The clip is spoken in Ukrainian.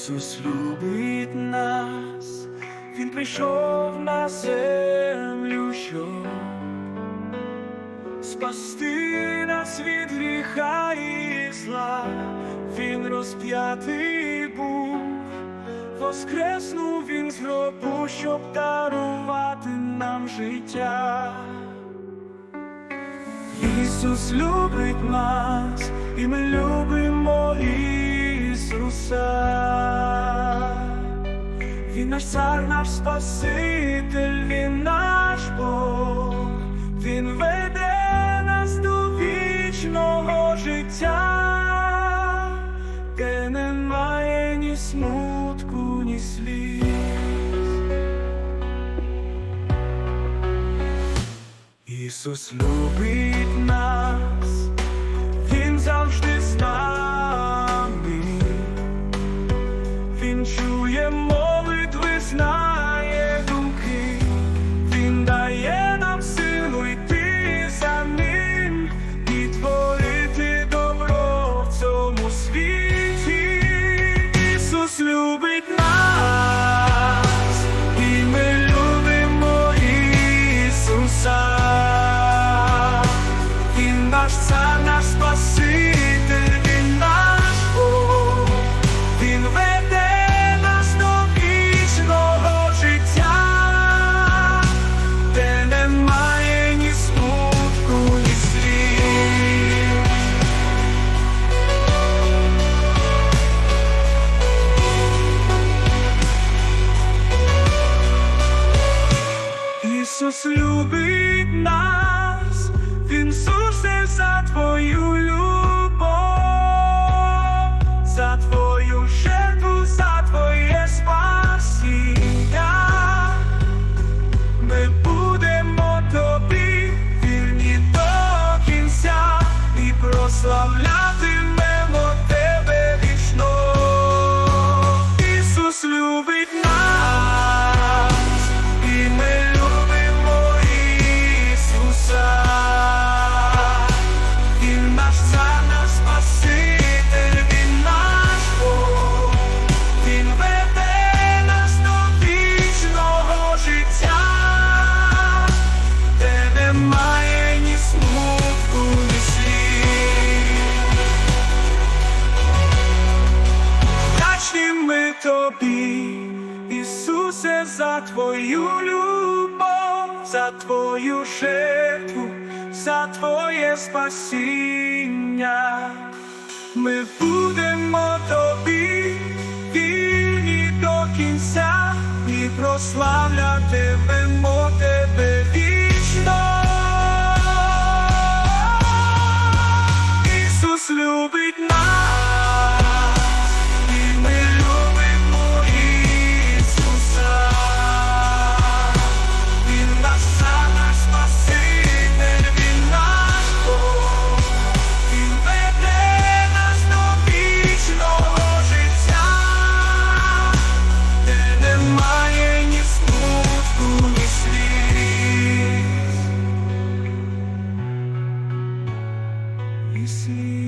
Ісус любить нас, Він прийшов на землю, щоб спасти нас від гріха і зла, Він розп'ятий був, воскреснув він з гробу, щоб дарувати нам життя. Ісус любить нас, і ми любимо Ісуса. Він наш цар, наш Спаситель, Він наш Бог, Він веде нас до вічного життя, де немає ні смутку, ні сліз. Ісус любить нас, цар, наш Спаситель, Він Він веде нас до вічного життя, де немає ні смутку, ні слів. Ісус любить нас, Він сусе за твою любов, за твою жертву, за твоє спасіння. Ми будемо тобі вільні до кінця і прославляти прославлятимемо See.